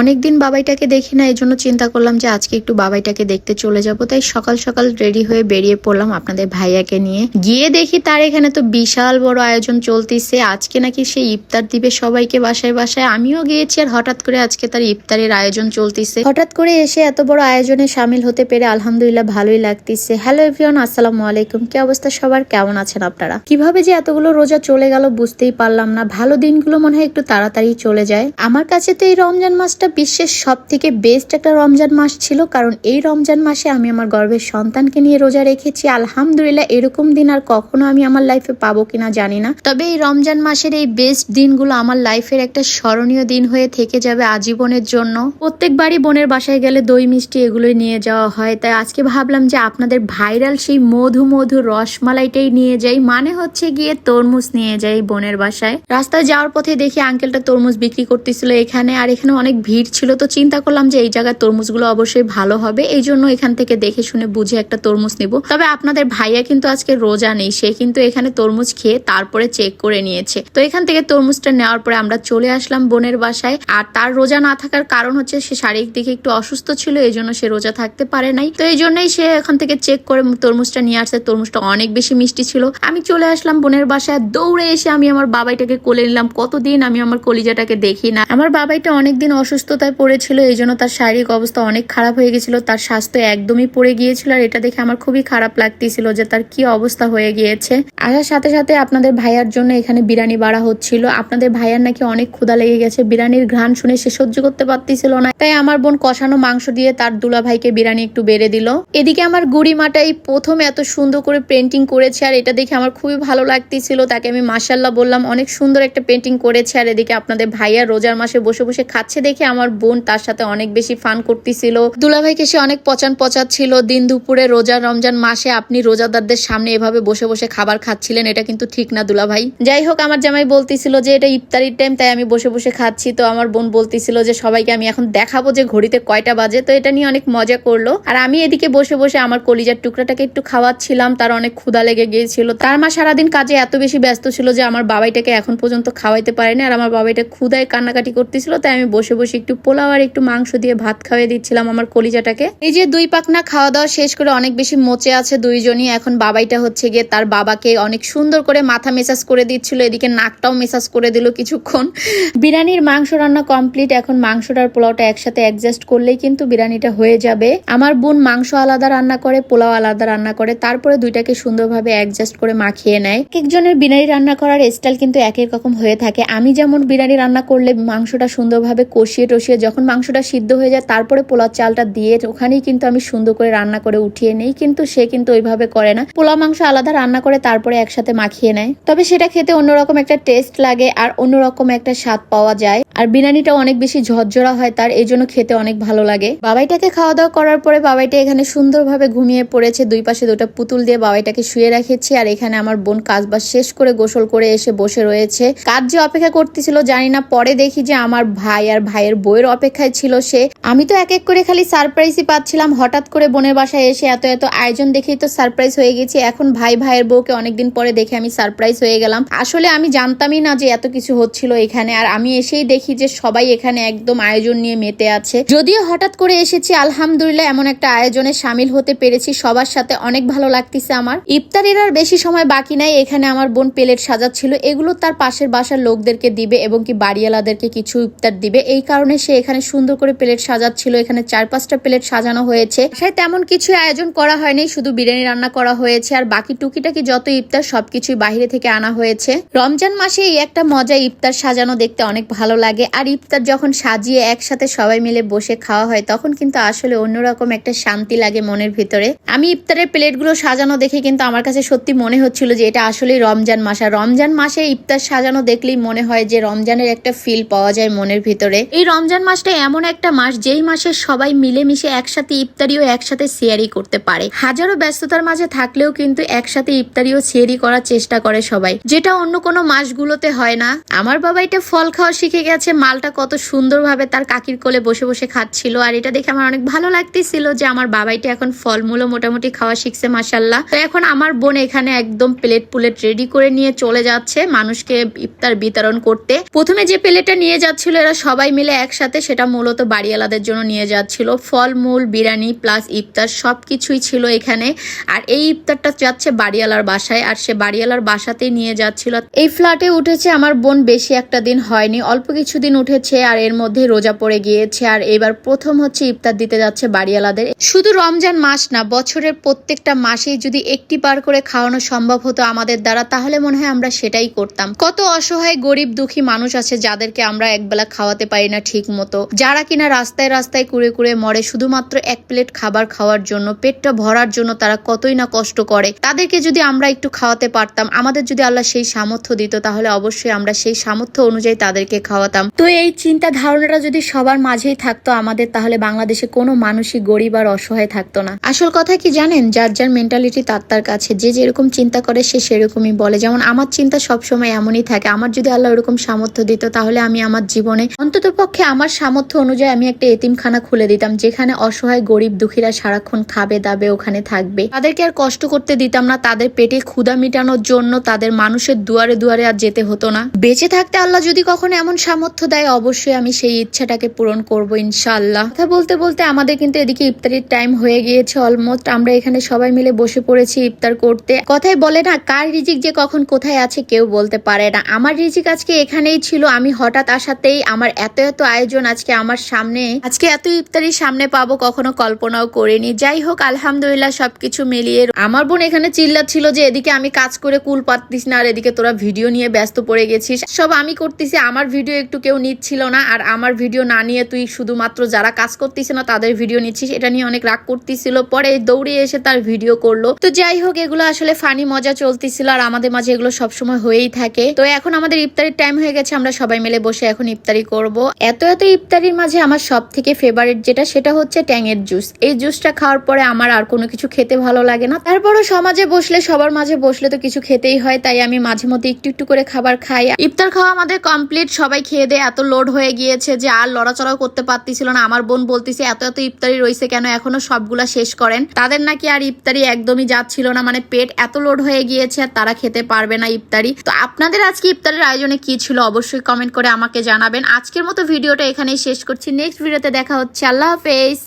অনেকদিন বাবাইটাকে দেখি না এই জন্য চিন্তা করলাম যে আজকে একটু বাবাইটাকে দেখতে চলে যাব। তাই সকাল সকাল রেডি হয়ে বেরিয়ে পড়লাম আপনাদের ভাইয়াকে নিয়ে। গিয়ে দেখি তার এখানে তো বিশাল বড় আয়োজন চলতিছে। আজকে নাকি সে ইফতার দিবে সবাইকে বাসায় বাসায়। আমিও গিয়েছি আর হঠাৎ করে আজকে তার ইফতারের আয়োজন চলতিছে। হঠাৎ করে এসে এত বড় আয়োজনে সামিল হতে পেরে আলহামদুলিল্লাহ ভালোই লাগতেছে। হ্যালো এভরিওয়ান, আসসালামু আলাইকুম। কি অবস্থা সবার? কেমন আছেন আপনারা? কীভাবে যে এতগুলো রোজা চলে গেল বুঝতেই পারলাম না। ভালো দিনগুলো মনে হয় একটু তাড়াতাড়ি চলে যায়। আমার কাছে তো এই রমজান মাসটা বিশ্বের সব থেকে বেস্ট একটা রমজান মাস ছিল, কারণ এই রমজান মাসে আমি আমার গর্ভের সন্তানকে নিয়ে রোজা রেখেছি। আলহামদুলিল্লাহ, এরকম দিন আর কখনো আমি আমার লাইফে পাবো কিনা জানি না। তবে এই রমজান মাসের এই বেস্ট দিনগুলো আমার লাইফের একটা স্মরণীয় দিন হয়ে থেকে যাবে আজীবনের জন্য। প্রত্যেকবারই বোনের বাসায় গেলে দই মিষ্টি এগুলোই নিয়ে যাওয়া হয়। তাই আজকে ভাবলাম যে আপনাদের ভাইরাল সেই মধু মধু রসমালাইটাই নিয়ে যাই। মানে হচ্ছে গিয়ে তরমুজ নিয়ে যাই বোনের বাসায়। রাস্তায় যাওয়ার পথে দেখি আঙ্কেলটা তরমুজ বিক্রি করতেছিল এখানে, আর এখানে অনেক ভিড় ছিল, তো চিন্তা করলাম যে এই জায়গায় তরমুজগুলো অবশ্যই ভালো হবে। এই জন্য এখান থেকে দেখে শুনে বুঝে একটা তরমুজ নিব। তবে আপনাদের ভাইয়া কিন্তু আজকে রোজা নেই, সে কিন্তু এখানে তরমুজ খেয়ে তারপরে চেক করে নিয়েছে। তো এখান থেকে তরমুজটা নেওয়ার পরে আমরা চলে আসলাম বোনের বাসায়। আর তার রোজা না থাকার কারণ হচ্ছে সে শারীরিক দিকে একটু অসুস্থ ছিল, এই জন্য সে রোজা থাকতে পারে নাই। তো এই জন্যই সে এখান থেকে চেক করে তরমুজটা নিয়ে আসছে। তরমুজটা অনেক বেশি মিষ্টি ছিল। আমি চলে আসলাম বোনের বাসায়। দৌড়ে এসে আমি আমার বাবাইটাকে কোলে নিলাম। কতদিন আমি আমার কলিজাটাকে দেখি না। আমার বাবাইটা অনেকদিন অসুস্থতায় পড়েছিল, এই জন্য তার শারীরিক অবস্থা অনেক খারাপ হয়ে গেছিল, তার স্বাস্থ্য একদমই পড়ে গিয়েছিল, আর এটা দেখে আমার খুবই খারাপ লাগতেছিল যে তার কি অবস্থা হয়ে গিয়েছে। আসার সাথে সাথে আপনাদের ভাইয়ার জন্য এখানে বিরিয়ানি বাড়া হচ্ছিল, আপনাদের ভাইয়ার নাকি অনেক ক্ষুধা লেগে গেছে, বিরিয়ানির ঘ্রাণ শুনে সে সহ্য করতে পারতেছিল না, তাই আমার বোন কষানো মাংস দিয়ে তার দুলা ভাইকে বিরিয়ানি একটু বেড়ে দিল। এদিকে আমার গুড়িমাটা এই প্রথম এত সুন্দর করে পেন্টিং করেছে, আর এটা দেখে আমার খুবই ভালো লাগতেছিল, তাকে আমি মাসাল্লাহ বললাম, অনেক সুন্দর একটা পেন্টিং করেছে, আর এদিকে আপনাদের ভাইয়া রোজার মাসে বসে বসে খাচ্ছে দেখে আমার বোন তার সাথে অনেক বেশি ফান করতেছিল। দুলাভাইকে সে অনেক পচান পচাচ্ছিল দিন দুপুরে রোজা রমজান মাসে আপনি রোজাদারদের সামনে এভাবে বসে বসে খাবার খাচ্ছিলেন, এটা কিন্তু ঠিক না দুলাভাই। যাই হোক, আমার জামাই বলতেছিল যে এটা ইফতারির টাইম তাই আমি বসে বসে খাচ্ছি। তো আমার বোন বলতেছিল যে সবাইকে আমি এখন দেখাবো যে ঘড়িতে কয়টা বাজে। তো এটা নিয়ে অনেক মজা করল। আর আমি এদিকে বসে বসে আমার কলিজার টুকরাটাকে একটু খাওয়াচ্ছিলাম, তার অনেক ক্ষুধা লেগে গিয়েছিল। তার মা সারাদিন কাজে এত বেশি ব্যস্ত ছিল যে আমার বাবাইটাকে এখন পর্যন্ত খাওয়াইতে পারেনি। আর আমার বাবাইটা ক্ষুদায় কান্নাকাটি করতেছিল, তাই আমি বসে বসে একটু পোলাও আর একটু মাংস দিয়ে ভাত খাওয়াই দিচ্ছিলাম আমার কলিজাটাকে। এই যে দুই পাকনা খাওয়া দাওয়া শেষ করে অনেক বেশি মোচে আছে দুইজনই। এখন বাবাইটা হচ্ছে গিয়ে তার বাবাকে অনেক সুন্দর করে মাথা মেসাজ করে দিচ্ছিল, এদিকে নাকটাও মেসাজ করে দিল কিছুক্ষণ। বিরিয়ানির মাংস রান্না কমপ্লিট, এখন মাংসটার পোলাওটা একসাথে অ্যাডজাস্ট করলেই কিন্তু বিরিয়ানিটা হয়ে যাবে। আমার বোন মাংস আলাদা রান্না করে, পোলাও আলাদা রান্না করে, তারপরে দুইটাকে সুন্দরভাবে অ্যাডজাস্ট করে মাখিয়ে নেয়। একজনের বিরিয়ানি রান্না করার স্টাইল কিন্তু এক এক রকম হয়ে থাকে। আমি যেমন বিরিয়ানি রান্না করলে মাংসটা সুন্দরভাবে কষিয়ে টষিয়ে যখন মাংসটা সিদ্ধ হয়ে যায়, তারপরে পোলাও চালটা দিয়ে ওখানেই কিন্তু আমি সুন্দর করে রান্না করে উঠিয়ে নেই, কিন্তু সে কিন্তু ওইভাবে করে না। পোলাও মাংস আলাদা রান্না করে তারপরে একসাথে মাখিয়ে নেয়। তবে সেটা খেতে অন্যরকম একটা টেস্ট লাগে আর অন্যরকম একটা স্বাদ পাওয়া যায়। আর বিরিয়ানিটা অনেক বেশি ঝরঝরা হয় তার, এই জন্য খেতে অনেক ভালো লাগে। বাবাইটাকে খাওয়া দাওয়া করার পরে বাবাইটা এখানে সুন্দরভাবে ঘুমিয়ে পড়েছে। দুই পাশে দুটা পুতুল দিয়ে বাবাইটাকে শুয়ে রেখেছি আর এখানে আমার বোন কাজবাজ শেষ করে গোসল করে এসে বসে রয়েছে। কাজ যে অপেক্ষা করতেছিল, জানি না, পরে দেখি যে আমার ভাই আর ভাইয়ের বইয়ের অপেক্ষায় ছিল সে। আমি তো এক এক করে খালি সারপ্রাইজই পাচ্ছিলাম। হঠাৎ করে বোনের বাসায় এসে এত এত আয়োজন দেখেই তো সারপ্রাইজ হয়ে গেছি। এখন ভাই ভাইয়ের বউকে অনেকদিন পরে দেখে আমি সারপ্রাইজ হয়ে গেলাম। আসলে আমি জানতামই না যে এত কিছু হচ্ছিল এখানে। আর আমি এসেই দেখি যে সবাই এখানে একদম আয়োজন নিয়ে মেতে আছে। যদিও হঠাৎ করে এসেছি, আলহামদুলিল্লাহ এমন একটা আয়োজনে সামিল হতে পেরেছি। সবার সাথে অনেক ভালো লাগতেছে আমার। ইফতারের আর বেশি সময় বাকি নাই। এখানে আমার বোন প্লেট সাজাচ্ছিল। এগুলো তার পাশের বাসার লোকদেরকে দিবে এবং কি বাড়িওয়ালাদেরকে কিছু ইফতার দিবে। এই কারণে সে এখানে সুন্দর করে প্লেট সাজাচ্ছিল, এখানে চার পাঁচটা প্লেট সাজানো হয়েছে। সে তেমন কিছু আয়োজন করা হয়নি, শুধু বিরিয়ানি রান্না করা হয়েছে, আর বাকি টুকিটাকি যত ইফতার সবকিছুই বাইরে থেকে আনা হয়েছে। রমজান মাসে এই একটা মজা ইফতার সাজানো দেখতে অনেক ভালো লাগে, আর ইফতার যখন সাজিয়ে একসাথে সবাই মিলে বসে খাওয়া হয়, তখন কিন্তু আসলে অন্যরকম একটা শান্তি লাগে মনের ভিতরে। আমি ইফতারের প্লেটগুলো সাজানো দেখে কিন্তু আমার কাছে সত্যি মনে হচ্ছিল যে এটা আসলে রমজান মাস, আর রমজান মাসে ইফতার সাজানো দেখলেই মনে হয় যে রমজানের একটা ফিল পাওয়া যায় মনের ভিতরে। এই রমজান মাসটা এমন একটা মাস যেই মাসে সবাই মিলেমিশে একসাথে ইফতারিও একসাথে শেয়ারি করতে পারে। হাজারো ব্যস্ততার মাঝে থাকলেও কিন্তু একসাথে ইফতারিও শেয়ারি করার চেষ্টা করে সবাই। যেটা অন্য কোনো মাসগুলোতে হয় না। আমার বাবা এটা ফল খাওয়া শিখে গেছে, মালটা কত সুন্দরভাবে তার কাকির কোলে বসে বসে খাচ্ছিল, আর এটা দেখে আমার অনেক ভালো লাগতেছিল যে আমার বাবাইটা এখন ফলমূলও মোটামুটি খাওয়া শিখছে মাসাল্লাহ তো এখন আমার বোন এখানে একদম প্লেট পুলেট রেডি করে নিয়ে চলে যাচ্ছে মানুষকে ইফতার বিতরণ করতে। প্রথমে যে প্লেটটা নিয়ে যাচ্ছিল, এরা সবাই মিলে একসাথে সেটা মূলত বাড়িওয়ালাদের জন্য নিয়ে যাচ্ছিল। ফলমূল, বিরিয়ানি প্লাস ইফতার সব কিছুই ছিল এখানে। আর এই ইফতারটা যাচ্ছে বাড়িওয়ালার বাসায় আর সে বাড়িওয়ালার বাসাতেই নিয়ে যাচ্ছিল। এই ফ্ল্যাটে উঠেছে আমার বোন, বেশি একটা দিন হয়নি, অল্প কিছু দিন উঠেছে আর এর মধ্যে রোজা পড়ে গিয়েছে। আর এবার প্রথম হচ্ছে ইফতার দিতে যাচ্ছে বাড়িওয়ালাদের। শুধু রমজান মাস না, বছরের প্রত্যেকটা মাসেই যদি একটি বার করে খাওয়ানো সম্ভব হতো আমাদের দ্বারা, তাহলে মনে হয় আমরা সেটাই করতাম। কত অসহায়, গরিব, দুঃখী মানুষ আছে যাদেরকে আমরা একবেলা খাওয়াতে পারি না। ঠিক মতো যারা কিনা রাস্তায় রাস্তায় কুড়ে কুড়ে মরে, শুধুমাত্র এক প্লেট খাবার খাওয়ার জন্য, পেটটা ভরার জন্য তারা কতই না কষ্ট করে। তাদেরকে যদি আমরা একটু খাওয়াতে পারতাম, আমাদের যদি আল্লাহ সেই সামর্থ্য দিত, তাহলে অবশ্যই আমরা সেই সামর্থ্য অনুযায়ী তাদেরকে খাওয়াতাম। তো এই চিন্তা ধারণাটা যদি সবার মাঝেই থাকতো আমাদের, তাহলে বাংলাদেশে কোনো মানুষই গরিব আর অসহায় থাকতো না। আসল কথা কি জানেন? যার যার মেন্টালিটি তার তার কাছে। যে যেরকম চিন্তা করে, সে সেরকমই বলে। যেমন আমার চিন্তা সবসময় এমনই থাকে, আমার যদি আল্লাহ ওরকম সামর্থ্য দিত, তাহলে আমি আমার জীবনে অন্তত পক্ষে আমার সামর্থ্য অনুযায়ী আমি একটা এতিমখানা খুলে দিতাম, যেখানে অসহায় গরিব দুঃখীরা সারাক্ষণ খাবে দাবে ওখানে থাকবে। তাদেরকে আর কষ্ট করতে দিতাম না, তাদের পেটে ক্ষুদা মিটানোর জন্য তাদের মানুষের দুয়ারে দুয়ারে আর যেতে হতো না। বেঁচে থাকতে আল্লাহ যদি কখনো এমন সামর্থ্য দেয়, অবশ্যই আমি সেই ইচ্ছাটাকে পূরণ করব ইনশাল্লাহ কথা বলতে বলতে আমাদের কিন্তু এদিকে ইফতারির টাইম হয়ে গিয়েছে অলমোস্ট আমরা এখানে সবাই মিলে বসে পড়েছি ইফতার করতে। কথাই বলে না, কার রিজিক যে কখন কোথায় আছে কেউ বলতে পারে না। আমার রিজিক আজকে এখানেই ছিল, আমি হঠাৎ আসাতেই আমার এত এত আয়োজন আজকে আমার সামনে। আজকে এত ইফতারি সামনে পাবো, কখনো কল্পনাও করিনি। যাই হোক, আলহামদুলিল্লাহ সবকিছু মিলিয়ে আমার বোন এখানে চিল্লাচ্ছিল যে এদিকে আমি কাজ করে কুল পাচ্ছিস না, আর এদিকে তোরা ভিডিও নিয়ে ব্যস্ত পড়ে গেছিস। সব আমি করতেছি, আমার ভিডিও একটু কেউ নিচ্ছিল না, আর আমার ভিডিও না নিয়ে তুই শুধুমাত্র যারা কাজ করতিস না, তাদের ভিডিও নিচ্ছিস। এটা নিয়ে অনেক রাগ করতেছিল, পরে দৌড়ে এসে তার ভিডিও করল। তো যাই হোক, এগুলো আসলে ফানি মজা চলতেছিল, আর আমাদের মাঝে এগুলো সবসময় হয়েই থাকে। তো এখন আমাদের ইফতারির টাইম হয়ে গেছে, আমরা সবাই মিলে বসে এখন ইফতারি করব। এত এত ইফতারির মাঝে আমার সব থেকে ফেভারিট যেটা, সেটা হচ্ছে ট্যাঙের জুস এই জুসটা খাওয়ার পরে আমার আর কোনো কিছু খেতে ভালো লাগে না। তারপরও সমাজে বসলে, সবার মাঝে বসলে তো কিছু খেতেই হয়, তাই আমি মাঝে মধ্যে একটু একটু করে খাবার খাই। ইফতার খাওয়া আমাদের কমপ্লিট সবাই খেয়ে দিয়ে এত লোড হয়ে গিয়েছে যে আর লড়াচড়াও করতে পারতেছিল না। আমার বোন বলতেছে, এত এত ইফতারি রয়েছে কেন? এখনও সবগুলা শেষ করেন। তাদের নাকি আর ইফতারি একদমই যাচ্ছিল না মানে পেট এত লোড হয়ে গিয়েছে, আর তারা খেতে পারবে না ইফতারি। তো আপনাদের আজকে ইফতারের আয়োজনে কি ছিল? অবশ্যই কমেন্ট করে আমাকে জানাবেন। আজকের মতো ভিডিওটা এখানেই শেষ করছি। নেক্সট ভিডিওতে দেখা হচ্ছে। আল্লাহ হাফেজ।